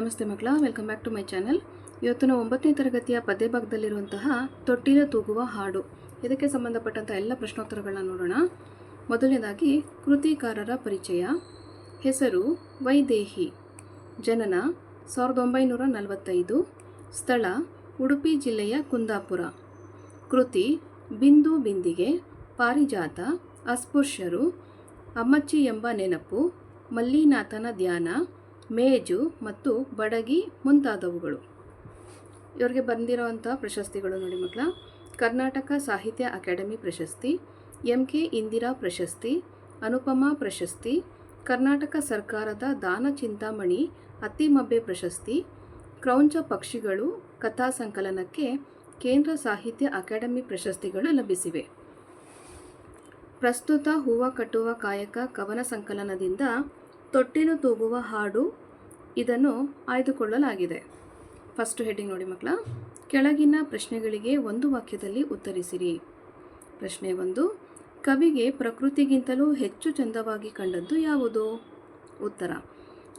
ನಮಸ್ತೆ ಮಕ್ಕಳ welcome back to my channel ಇವತ್ತು ನಾವು ಒಂಬತ್ತನೇ ತರಗತಿಯ ಪದ್ಯ ಭಾಗದಲ್ಲಿರುವಂತಹ ತೊಟ್ಟಿನ ತೂಗುವ ಹಾಡು. ಇದಕ್ಕೆ ಸಂಬಂಧಪಟ್ಟಂಥ ಎಲ್ಲ ಪ್ರಶ್ನೋತ್ತರಗಳನ್ನ ನೋಡೋಣ. ಮೊದಲನೇದಾಗಿ, ಕೃತಿಕಾರರ ಪರಿಚಯ. ಹೆಸರು ವೈದೇಹಿ. ಜನನ ಸಾವಿರದ ಒಂಬೈನೂರ ನಲವತ್ತೈದು. ಸ್ಥಳ ಉಡುಪಿ ಜಿಲ್ಲೆಯ ಕುಂದಾಪುರ. ಕೃತಿ ಬಿಂದು ಬಿಂದಿಗೆ, ಪಾರಿಜಾತ, ಅಸ್ಪೃಶ್ಯರು, ಅಮ್ಮಚ್ಚಿ ಎಂಬ ನೆನಪು, ಮಲ್ಲಿನಾಥನ ಧ್ಯಾನ ಮೇಜು ಮತ್ತು ಬಡಗಿ ಮುಂತಾದವುಗಳು. ಇವರಿಗೆ ಬಂದಿರೋವಂಥ ಪ್ರಶಸ್ತಿಗಳು ನೋಡಿ ಮಕ್ಕಳ. ಕರ್ನಾಟಕ ಸಾಹಿತ್ಯ ಅಕಾಡೆಮಿ ಪ್ರಶಸ್ತಿ ಎಂ ಕೆ ಇಂದಿರಾ ಪ್ರಶಸ್ತಿ, ಅನುಪಮಾ ಪ್ರಶಸ್ತಿ, ಕರ್ನಾಟಕ ಸರ್ಕಾರದ ದಾನ ಚಿಂತಾಮಣಿ ಅತ್ತಿಮಬ್ಬೆ ಪ್ರಶಸ್ತಿ, ಕ್ರೌಂಚ ಪಕ್ಷಿಗಳು ಕಥಾ ಸಂಕಲನಕ್ಕೆ ಕೇಂದ್ರ ಸಾಹಿತ್ಯ ಅಕಾಡೆಮಿ ಪ್ರಶಸ್ತಿಗಳು ಲಭಿಸಿವೆ. ಪ್ರಸ್ತುತ ಹೂವ ಕಟ್ಟುವ ಕಾಯಕ ಕವನ ಸಂಕಲನದಿಂದ ತೊಟ್ಟಿಲು ತೂಗುವ ಹಾಡು ಇದನ್ನು ಆಯ್ದುಕೊಳ್ಳಲಾಗಿದೆ. ಫಸ್ಟ್ ಹೆಡ್ಡಿಂಗ್ ನೋಡಿ ಮಕ್ಕಳ. ಕೆಳಗಿನ ಪ್ರಶ್ನೆಗಳಿಗೆ ಒಂದು ವಾಕ್ಯದಲ್ಲಿ ಉತ್ತರಿಸಿರಿ. ಪ್ರಶ್ನೆ ಒಂದು, ಕವಿಗೆ ಪ್ರಕೃತಿಗಿಂತಲೂ ಹೆಚ್ಚು ಚಂದವಾಗಿ ಕಂಡದ್ದು ಯಾವುದು? ಉತ್ತರ,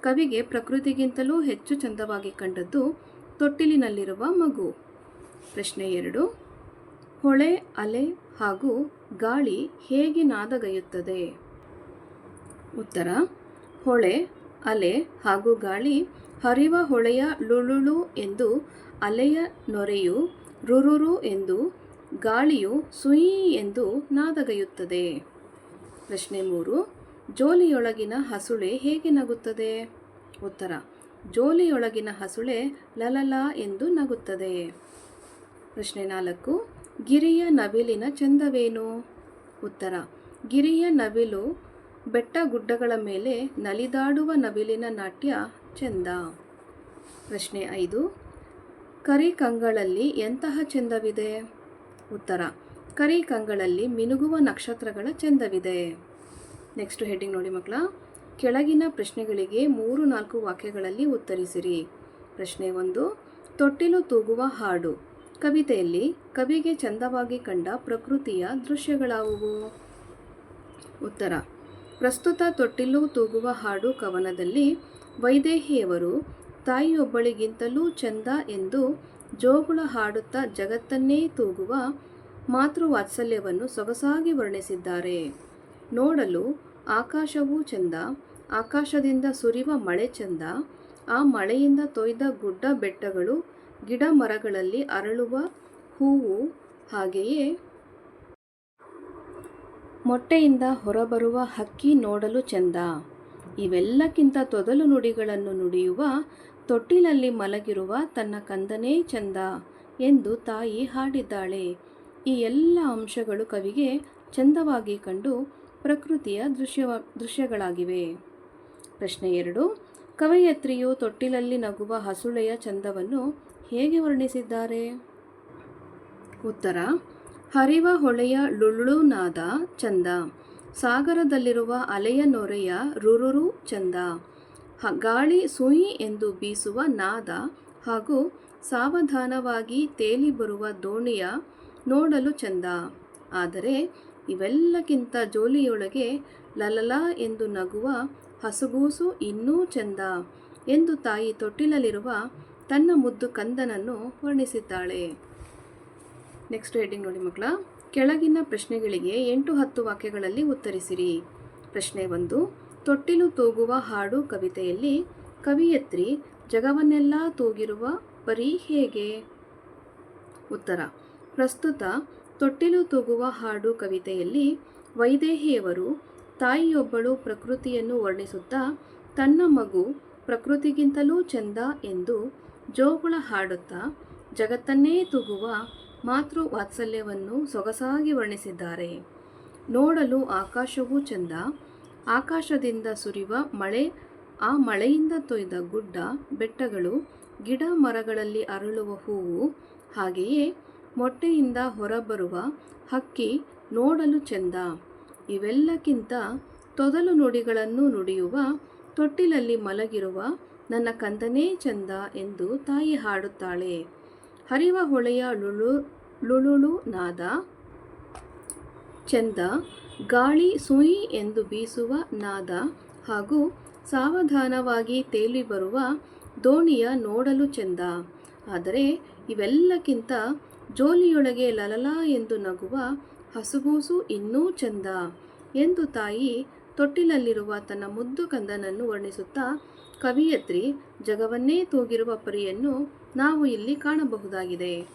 ಕವಿಗೆ ಪ್ರಕೃತಿಗಿಂತಲೂ ಹೆಚ್ಚು ಚಂದವಾಗಿ ಕಂಡದ್ದು ತೊಟ್ಟಿಲಿನಲ್ಲಿರುವ ಮಗು. ಪ್ರಶ್ನೆ ಎರಡು, ಹೊಳೆ, ಅಲೆ ಹಾಗೂ ಗಾಳಿ ಹೇಗೆ ನಾದಗೈಯುತ್ತದೆ? ಉತ್ತರ ಹೊಳೆ, ಅಲೆ ಹಾಗೂ ಗಾಳಿ ಹರಿವ ಹೊಳೆಯ ಲುಳುಳು ಎಂದು ಅಲೆಯ ನೊರೆಯು ರುರುರು ಎಂದು ಗಾಳಿಯು ಸುಯಿ ಎಂದು ನಾದಗೆಯುತ್ತದೆ. ಪ್ರಶ್ನೆ ಮೂರು, ಜೋಲಿಯೊಳಗಿನ ಹಸುಳೆ ಹೇಗೆ ನಗುತ್ತದೆ? ಉತ್ತರ, ಜೋಲಿಯೊಳಗಿನ ಹಸುಳೆ ಲಲಲ ಎಂದು ನಗುತ್ತದೆ. ಪ್ರಶ್ನೆ ನಾಲ್ಕು, ಗಿರಿಯ ನವಿಲಿನ ಚಂದವೇನು? ಉತ್ತರ, ಗಿರಿಯ ನವಿಲು ಬೆಟ್ಟ ಗುಡ್ಡಗಳ ಮೇಲೆ ನಲಿದಾಡುವ ನವಿಲಿನ ನಾಟ್ಯ ಚೆಂದ. ಪ್ರಶ್ನೆ ಐದು, ಕರಿ ಕಂಗಳಲ್ಲಿ ಎಂತಹ ಚೆಂದವಿದೆ? ಉತ್ತರ, ಕರಿ ಕಂಗಳಲ್ಲಿ ಮಿನುಗುವ ನಕ್ಷತ್ರಗಳ ಚೆಂದವಿದೆ. ನೆಕ್ಸ್ಟ್ ಹೆಡ್ಡಿಂಗ್ ನೋಡಿ ಮಕ್ಕಳ, ಕೆಳಗಿನ ಪ್ರಶ್ನೆಗಳಿಗೆ ಮೂರು ನಾಲ್ಕು ವಾಕ್ಯಗಳಲ್ಲಿ ಉತ್ತರಿಸಿರಿ. ಪ್ರಶ್ನೆ ಒಂದು, ತೊಟ್ಟಿಲು ತೂಗುವ ಹಾಡು, ಕವಿತೆಯಲ್ಲಿ ಕವಿಗೆ ಚಂದವಾಗಿ ಕಂಡ ಪ್ರಕೃತಿಯ ದೃಶ್ಯಗಳಾವುವು? ಉತ್ತರ ಪ್ರಸ್ತುತ ತೊಟ್ಟಿಲು ತೂಗುವ ಹಾಡು ಕವನದಲ್ಲಿ ವೈದೇಹಿಯವರು ತಾಯಿಯೊಬ್ಬಳಿಗಿಂತಲೂ ಚಂದ ಎಂದು ಜೋಗುಳ ಹಾಡುತ್ತಾ ಜಗತ್ತನ್ನೇ ತೂಗುವ ಮಾತೃವಾತ್ಸಲ್ಯವನ್ನು ಸೊಗಸಾಗಿ ವರ್ಣಿಸಿದ್ದಾರೆ. ನೋಡಲು ಆಕಾಶವೂ ಚಂದ, ಆಕಾಶದಿಂದ ಸುರಿವ ಮಳೆ ಚಂದ, ಆ ಮಳೆಯಿಂದ ತೊಯ್ದ ಗುಡ್ಡ ಬೆಟ್ಟಗಳು ಗಿಡ ಮರಗಳಲ್ಲಿ ಅರಳುವ ಹೂವು ಹಾಗೆಯೇ ಮೊಟ್ಟೆಯಿಂದ ಹೊರಬರುವ ಹಕ್ಕಿ ನೋಡಲು ಚೆಂದ. ಇವೆಲ್ಲಕ್ಕಿಂತ ತೊದಲು ನುಡಿಗಳನ್ನು ನುಡಿಯುವ, ತೊಟ್ಟಿಲಲ್ಲಿ ಮಲಗಿರುವ ತನ್ನ ಕಂದನೇ ಚಂದ ಎಂದು ತಾಯಿ ಹಾಡಿದ್ದಾಳೆ. ಈ ಎಲ್ಲ ಅಂಶಗಳು ಕವಿಗೆ ಚಂದವಾಗಿ ಕಂಡು ಪ್ರಕೃತಿಯ ದೃಶ್ಯವ, ದೃಶ್ಯಗಳಾಗಿವೆ. ಪ್ರಶ್ನೆ ಎರಡು, ಕವಯತ್ರಿಯು ತೊಟ್ಟಿಲಲ್ಲಿ ನಗುವ ಹಸುಳೆಯ ಚಂದವನ್ನು ಹೇಗೆ ವರ್ಣಿಸಿದ್ದಾರೆ? ಉತ್ತರ ಹರಿವ ಹೊಳೆಯ ಲುಳುನಾದ ಚಂದ. ಸಾಗರದಲ್ಲಿರುವ ಅಲೆಯ ನೊರೆಯ ರುರುರು ಚಂದ. ಗಾಳಿ ಸುಯಿ ಎಂದು ಬೀಸುವ ನಾದ ಹಾಗೂ ಸಾವಧಾನವಾಗಿ ತೇಲಿ ಬರುವ ದೋಣಿಯ ನೋಡಲು ಚಂದ. ಆದರೆ ಇವೆಲ್ಲಕ್ಕಿಂತ ಜೋಲಿಯೊಳಗೆ ಲಲಲ ಎಂದು ನಗುವ ಹಸುಗೂಸು ಇನ್ನೂ ಚಂದ ಎಂದು ತಾಯಿ ತೊಟ್ಟಿಲಲ್ಲಿರುವ ತನ್ನ ಮುದ್ದು ಕಂದನನ್ನು ವರ್ಣಿಸಿದ್ದಾಳೆ. ನೆಕ್ಸ್ಟ್ ಹೆಡ್ಡಿಂಗ್ ನೋಡಿ ಮಕ್ಕಳ. ಕೆಳಗಿನ ಪ್ರಶ್ನೆಗಳಿಗೆ ಎಂಟು ಹತ್ತು ವಾಕ್ಯಗಳಲ್ಲಿ ಉತ್ತರಿಸಿರಿ. ಪ್ರಶ್ನೆ ಒಂದು, ತೊಟ್ಟಿಲು ತೂಗುವ ಹಾಡು ಕವಿತೆಯಲ್ಲಿ ಕವಿಯತ್ರಿ, ಜಗವನ್ನೆಲ್ಲ ತೂಗಿರುವ ಪರಿ ಹೇಗೆ? ಉತ್ತರ, ಪ್ರಸ್ತುತ ತೊಟ್ಟಿಲು ತೂಗುವ ಹಾಡು ಕವಿತೆಯಲ್ಲಿ ವೈದೇಹಿಯವರು ತಾಯಿಯೊಬ್ಬಳು ಪ್ರಕೃತಿಯನ್ನು ವರ್ಣಿಸುತ್ತಾ ತನ್ನ ಮಗು ಪ್ರಕೃತಿಗಿಂತಲೂ ಚಂದ ಎಂದು ಜೋಗುಳ ಹಾಡುತ್ತಾ ಜಗತ್ತನ್ನೇ ತೂಗುವ ಮಾತೃ ವಾತ್ಸಲ್ಯವನ್ನು ಸೊಗಸಾಗಿ ವರ್ಣಿಸಿದ್ದಾರೆ. ನೋಡಲು ಆಕಾಶವೂ ಚಂದ. ಆಕಾಶದಿಂದ ಸುರಿವ ಮಳೆ, ಆ ಮಳೆಯಿಂದ ತೊಯ್ದ ಗುಡ್ಡ, ಬೆಟ್ಟಗಳು, ಗಿಡ ಮರಗಳಲ್ಲಿ ಅರಳುವ ಹೂವು, ಹಾಗೆಯೇ ಮೊಟ್ಟೆಯಿಂದ ಹೊರಬರುವ ಹಕ್ಕಿ ನೋಡಲು ಚೆಂದ. ಇವೆಲ್ಲಕ್ಕಿಂತ ತೊದಲು ನುಡಿಗಳನ್ನು ನುಡಿಯುವ, ತೊಟ್ಟಿಲಲ್ಲಿ ಮಲಗಿರುವ ನನ್ನ ಕಂದನೇ ಚಂದ ಎಂದು ತಾಯಿ ಹಾಡುತ್ತಾಳೆ. ಹರಿವ ಹೊಳೆಯ ಲುಳು ಲುಳುಳು ನಾದ. ಚಂದ. ಗಾಳಿ ಸುಯಿ ಎಂದು ಬೀಸುವ ನಾದ ಹಾಗೂ ಸಾವಧಾನವಾಗಿ ತೇಲಿ ಬರುವ ದೋಣಿಯ ನೋಡಲು ಚೆಂದ. ಆದರೆ ಇವೆಲ್ಲಕ್ಕಿಂತ ಜೋಲಿಯೊಳಗೆ ಲಲಲ ಎಂದು ನಗುವ ಹಸುಗೂಸು ಇನ್ನೂ ಚೆಂದ ಎಂದು ತಾಯಿ ತೊಟ್ಟಿಲಲ್ಲಿರುವ ತನ್ನ ಮುದ್ದು ಕಂದನನ್ನು ವರ್ಣಿಸುತ್ತಾ, ಕವಿಯತ್ರಿ, ಜಗವನ್ನೇ ತೂಗಿರುವ ಪರಿಯನ್ನು ನಾವು ಇಲ್ಲಿ ಕಾಣಬಹುದಾಗಿದೆ.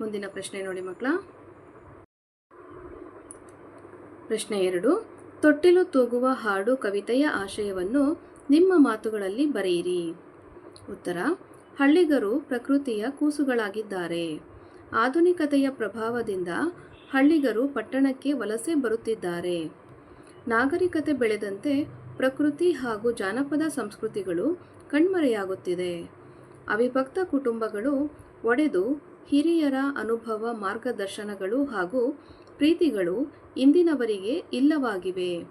ಮುಂದಿನ ಪ್ರಶ್ನೆ ನೋಡಿ ಮಕ್ಕಳ. ಪ್ರಶ್ನೆ ಎರಡು. ತೊಟ್ಟಿಲು ತೂಗುವ ಹಾಡು ಕವಿತೆಯ ಆಶಯವನ್ನು ನಿಮ್ಮ ಮಾತುಗಳಲ್ಲಿ ಬರೆಯಿರಿ. ಉತ್ತರ. ಹಳ್ಳಿಗರು ಪ್ರಕೃತಿಯ ಕೂಸುಗಳಾಗಿದ್ದಾರೆ. ಆಧುನಿಕತೆಯ ಪ್ರಭಾವದಿಂದ ಹಳ್ಳಿಗರು ಪಟ್ಟಣಕ್ಕೆ ವಲಸೆ ಬರುತ್ತಿದ್ದಾರೆ. ನಾಗರಿಕತೆ ಬೆಳೆದಂತೆ ಪ್ರಕೃತಿ ಹಾಗೂ ಜಾನಪದ ಸಂಸ್ಕೃತಿಗಳು ಕಣ್ಮರೆಯಾಗುತ್ತಿದೆ. ಅವಿಭಕ್ತ ಕುಟುಂಬಗಳು ಒಡೆದು ಹಿರಿಯರ ಅನುಭವ ಮಾರ್ಗದರ್ಶನಗಳು ಹಾಗೂ ಪ್ರೀತಿಗಳು ಇಂದಿನವರಿಗೆ ಇಲ್ಲವಾಗಿವೆ.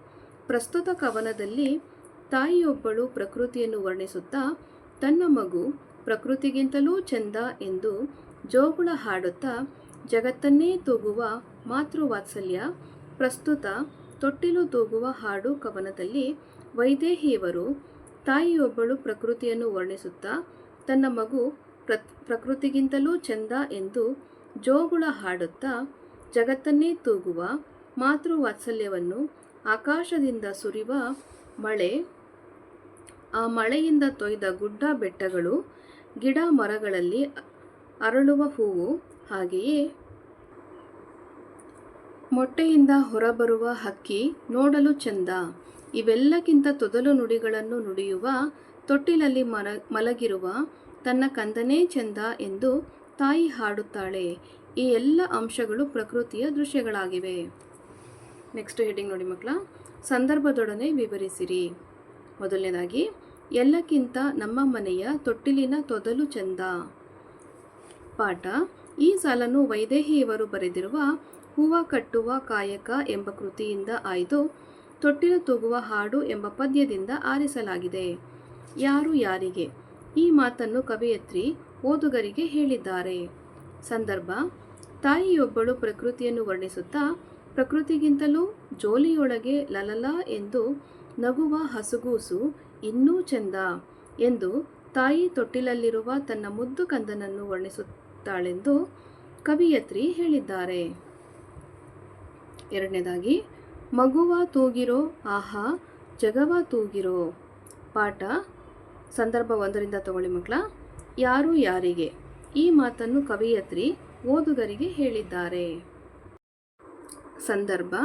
ಪ್ರಸ್ತುತ ಕವನದಲ್ಲಿ ತಾಯಿಯೊಬ್ಬಳು ಪ್ರಕೃತಿಯನ್ನು ವರ್ಣಿಸುತ್ತಾ, ತನ್ನ ಮಗು ಪ್ರಕೃತಿಗಿಂತಲೂ ಚೆಂದ ಎಂದು ಜೋಗುಳ ಹಾಡುತ್ತಾ, ಜಗತ್ತನ್ನೇ ತೂಗುವ ಮಾತೃವಾತ್ಸಲ್ಯ, ಪ್ರಸ್ತುತ ತೊಟ್ಟಿಲು ತೂಗುವ ಹಾಡು ಕವನದಲ್ಲಿ ವೈದೇಹಿಯವರು ತಾಯಿಯೊಬ್ಬಳು ಪ್ರಕೃತಿಯನ್ನು ವರ್ಣಿಸುತ್ತಾ, ತನ್ನ ಮಗು ಪ್ರಕೃತಿಗಿಂತಲೂ ಚೆಂದ ಎಂದು ಜೋಗುಳ ಹಾಡುತ್ತಾ ಜಗತ್ತನ್ನೇ ತೂಗುವ ಮಾತೃವಾತ್ಸಲ್ಯವನ್ನು ಆಕಾಶದಿಂದ ಸುರಿವ ಮಳೆ, ಆ ಮಳೆಯಿಂದ ತೊಯ್ದ ಗುಡ್ಡ ಬೆಟ್ಟಗಳು, ಗಿಡ ಮರಗಳಲ್ಲಿ ಅರಳುವ ಹೂವು ಹಾಗೆಯೇ ಮೊಟ್ಟೆಯಿಂದ ಹೊರಬರುವ ಹಕ್ಕಿ ನೋಡಲು ಚೆಂದ. ಇವೆಲ್ಲಕ್ಕಿಂತ ತೊದಲು ನುಡಿಗಳನ್ನು ನುಡಿಯುವ ತೊಟ್ಟಿಲಲ್ಲಿ ಮರ, ಮಲಗಿರುವ ತನ್ನ ಕಂದನೇ ಚೆಂದ ಎಂದು ತಾಯಿ ಹಾಡುತ್ತಾಳೆ. ಈ ಎಲ್ಲ ಅಂಶಗಳು ಪ್ರಕೃತಿಯ ದೃಶ್ಯಗಳಾಗಿವೆ. ನೆಕ್ಸ್ಟ್ ಹೆಡಿಂಗ್ ನೋಡಿ ಮಕ್ಕಳ. ಸಂದರ್ಭದೊಡನೆ ವಿವರಿಸಿರಿ. ಮೊದಲನೇದಾಗಿ, ಎಲ್ಲಕ್ಕಿಂತ ನಮ್ಮ ಮನೆಯ ತೊಟ್ಟಿಲಿನ ತೊದಲು ಚೆಂದ. ಪಾಠ. ಈ ಸಾಲನ್ನು ವೈದೇಹಿಯವರು ಬರೆದಿರುವ ಹೂವ ಕಟ್ಟುವ ಕಾಯಕ ಎಂಬ ಕೃತಿಯಿಂದ ಆಯ್ದು ತೊಟ್ಟಿಲು ತೂಗುವ ಹಾಡು ಎಂಬ ಪದ್ಯದಿಂದ ಆರಿಸಲಾಗಿದೆ. ಯಾರು ಯಾರಿಗೆ? ಈ ಮಾತನ್ನು ಕವಿಯತ್ರಿ ಓದುಗರಿಗೆ ಹೇಳಿದ್ದಾರೆ. ಸಂದರ್ಭ, ತಾಯಿಯೊಬ್ಬಳು ಪ್ರಕೃತಿಯನ್ನು ವರ್ಣಿಸುತ್ತಾ ಪ್ರಕೃತಿಗಿಂತಲೂ ಜೋಲಿಯೊಳಗೆ ಲಲಲ ಎಂದು ನಗುವ ಹಸುಗೂಸು ಇನ್ನೂ ಚೆಂದ ಎಂದು ತಾಯಿ ತೊಟ್ಟಿಲಲ್ಲಿರುವ ತನ್ನ ಮುದ್ದು ಕಂದನನ್ನು ವರ್ಣಿಸುತ್ತಾಳೆಂದು ಕವಿಯತ್ರಿ ಹೇಳಿದ್ದಾರೆ. ಎರಡನೇದಾಗಿ, ಮಗುವ ತೂಗಿರೋ, ಆಹಾ, ಜಗವ ತೂಗಿರೋ ಪಾಠ ಸಂದರ್ಭ ಒಂದರಿಂದ ತಗೊಳ್ಳಿ ಮಕ್ಕಳ. ಯಾರು ಯಾರಿಗೆ? ಈ ಮಾತನ್ನು ಕವಿಯತ್ರಿ ಓದುಗರಿಗೆ ಹೇಳಿದ್ದಾರೆ. ಸಂದರ್ಭ.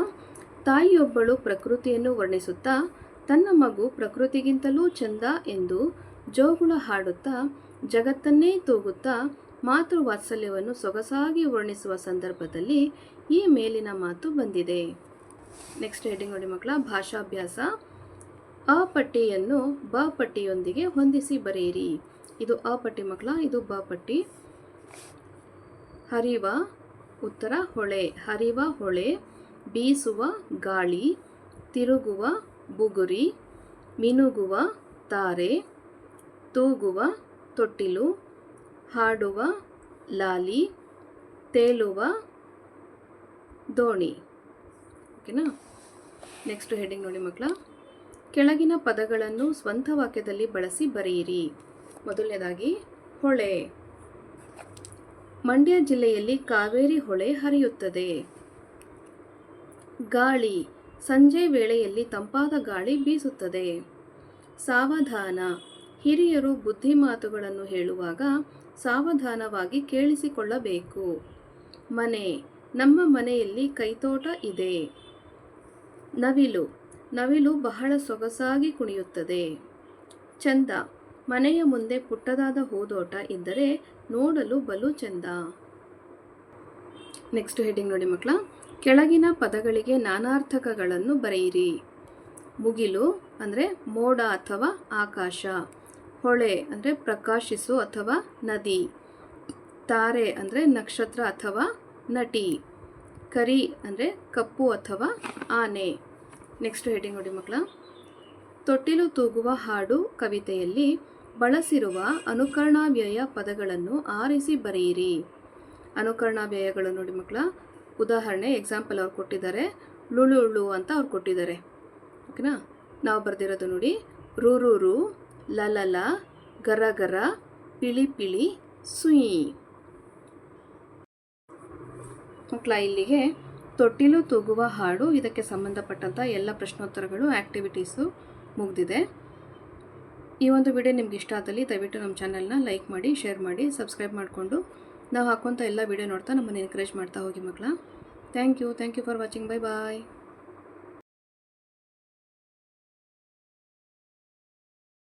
ತಾಯಿಯೊಬ್ಬಳು ಪ್ರಕೃತಿಯನ್ನು ವರ್ಣಿಸುತ್ತಾ, ತನ್ನ ಮಗು ಪ್ರಕೃತಿಗಿಂತಲೂ ಚೆಂದ ಎಂದು ಜೋಗುಳ ಹಾಡುತ್ತಾ, ಜಗತ್ತನ್ನೇ ತೂಗುತ್ತಾ ಮಾತೃ ವಾತ್ಸಲ್ಯವನ್ನು ಸೊಗಸಾಗಿ ವರ್ಣಿಸುವ ಸಂದರ್ಭದಲ್ಲಿ ಈ ಮೇಲಿನ ಮಾತು ಬಂದಿದೆ. ನೆಕ್ಸ್ಟ್ ಹೆಡಿಂಗ್ ನೋಡಿ ಮಕ್ಕಳ, ಭಾಷಾಭ್ಯಾಸ. ಅ ಪಟ್ಟಿಯನ್ನು ಬ ಪಟ್ಟಿಯೊಂದಿಗೆ ಹೊಂದಿಸಿ ಬರೆಯಿರಿ. ಇದು ಅ ಪಟ್ಟಿ ಮಕ್ಕಳ, ಇದು ಬ ಪಟ್ಟಿ. ಹರಿವ ಉತ್ತರ ಹೊಳೆ. ಹರಿವ ಹೊಳೆ, ಬೀಸುವ ಗಾಳಿ, ತಿರುಗುವ ಬುಗುರಿ, ಮಿನುಗುವ ತಾರೆ, ತೂಗುವ ತೊಟ್ಟಿಲು, ಹಾಡುವ ಲಾಲಿ, ತೇಲುವ ದೋಣಿ. ಓಕೆನಾ? ನೆಕ್ಸ್ಟ್ ಹೆಡಿಂಗ್ ನೋಡಿ ಮಕ್ಕಳ. ಕೆಳಗಿನ ಪದಗಳನ್ನು ಸ್ವಂತ ವಾಕ್ಯದಲ್ಲಿ ಬಳಸಿ ಬರೆಯಿರಿ. ಮೊದಲನೇದಾಗಿ, ಹೊಳೆ. ಮಂಡ್ಯ ಜಿಲ್ಲೆಯಲ್ಲಿ ಕಾವೇರಿ ಹೊಳೆ ಹರಿಯುತ್ತದೆ. ಗಾಳಿ. ಸಂಜೆ ವೇಳೆಯಲ್ಲಿ ತಂಪಾದ ಗಾಳಿ ಬೀಸುತ್ತದೆ. ಸಾವಧಾನ. ಹಿರಿಯರು ಬುದ್ಧಿಮಾತುಗಳನ್ನು ಹೇಳುವಾಗ ಸಾವಧಾನವಾಗಿ ಕೇಳಿಸಿಕೊಳ್ಳಬೇಕು. ಮನೆ. ನಮ್ಮ ಮನೆಯಲ್ಲಿ ಕೈತೋಟ ಇದೆ. ನವಿಲು. ನವಿಲು ಬಹಳ ಸೊಗಸಾಗಿ ಕುಣಿಯುತ್ತದೆ. ಚಂದ, ಮನೆಯ ಮುಂದೆ ಪುಟ್ಟದಾದ ಹೂದೋಟ ಇದ್ದರೆ ನೋಡಲು ಬಲು ಚಂದ. ನೆಕ್ಸ್ಟ್ ಹೆಡಿಂಗ್ ನೋಡಿ ಮಕ್ಕಳ, ಕೆಳಗಿನ ಪದಗಳಿಗೆ ನಾನಾರ್ಥಕಗಳನ್ನು ಬರೆಯಿರಿ. ಮುಗಿಲು ಅಂದರೆ ಮೋಡ ಅಥವಾ ಆಕಾಶ, ಹೊಳೆ ಅಂದರೆ ಪ್ರಕಾಶಿಸು ಅಥವಾ ನದಿ, ತಾರೆ ಅಂದರೆ ನಕ್ಷತ್ರ ಅಥವಾ ನಟಿ, ಕರಿ ಅಂದರೆ ಕಪ್ಪು ಅಥವಾ ಆನೆ. ನೆಕ್ಸ್ಟ್ ಹೆಡಿಂಗ್ ನೋಡಿ ಮಕ್ಕಳ ತೊಟ್ಟಿಲು ತೂಗುವ ಹಾಡು ಕವಿತೆಯಲ್ಲಿ ಬಳಸಿರುವ ಅನುಕರಣಾವ್ಯಯ ಪದಗಳನ್ನು ಆರಿಸಿ ಬರೆಯಿರಿ. ಅನುಕರಣಾವ್ಯಯಗಳು ನೋಡಿ ಮಕ್ಕಳ ಉದಾಹರಣೆ ಎಕ್ಸಾಂಪಲ್ ಅವ್ರು ಕೊಟ್ಟಿದ್ದಾರೆ ಲುಳುಳು ಅಂತ ಅವ್ರು ಕೊಟ್ಟಿದ್ದಾರೆ. ಓಕೆನಾ? ನಾವು ಬರೆದಿರೋದು ನೋಡಿ, ರು ರು ರು ಲಲಲ ಗರ ಗರ, ಪಿಳಿ ಪಿಳಿ, ಸುಯಿ. ಮಕ್ಕಳ ಇಲ್ಲಿಗೆ ತೊಟ್ಟಿಲು ತೂಗುವ ಹಾಡು, ಇದಕ್ಕೆ ಸಂಬಂಧಪಟ್ಟಂಥ ಎಲ್ಲ ಪ್ರಶ್ನೋತ್ತರಗಳು ಆ್ಯಕ್ಟಿವಿಟೀಸು ಮುಗಿದಿದೆ. ಈ ಒಂದು ವಿಡಿಯೋ ನಿಮ್ಗೆ ಇಷ್ಟ ಆದಲ್ಲಿ ದಯವಿಟ್ಟು ನಮ್ಮ ಚಾನಲ್ನ ಲೈಕ್ ಮಾಡಿ ಶೇರ್ ಮಾಡಿ ಸಬ್ಸ್ಕ್ರೈಬ್ ಮಾಡಿಕೊಂಡು ನಾವು ಹಾಕುವಂಥ ಎಲ್ಲ ವಿಡಿಯೋ ನೋಡ್ತಾ ನಮ್ಮನ್ನು ಎನ್ಕರೇಜ್ ಮಾಡ್ತಾ ಹೋಗಿ ಮಕ್ಕಳ thank you thank you for watching bye bye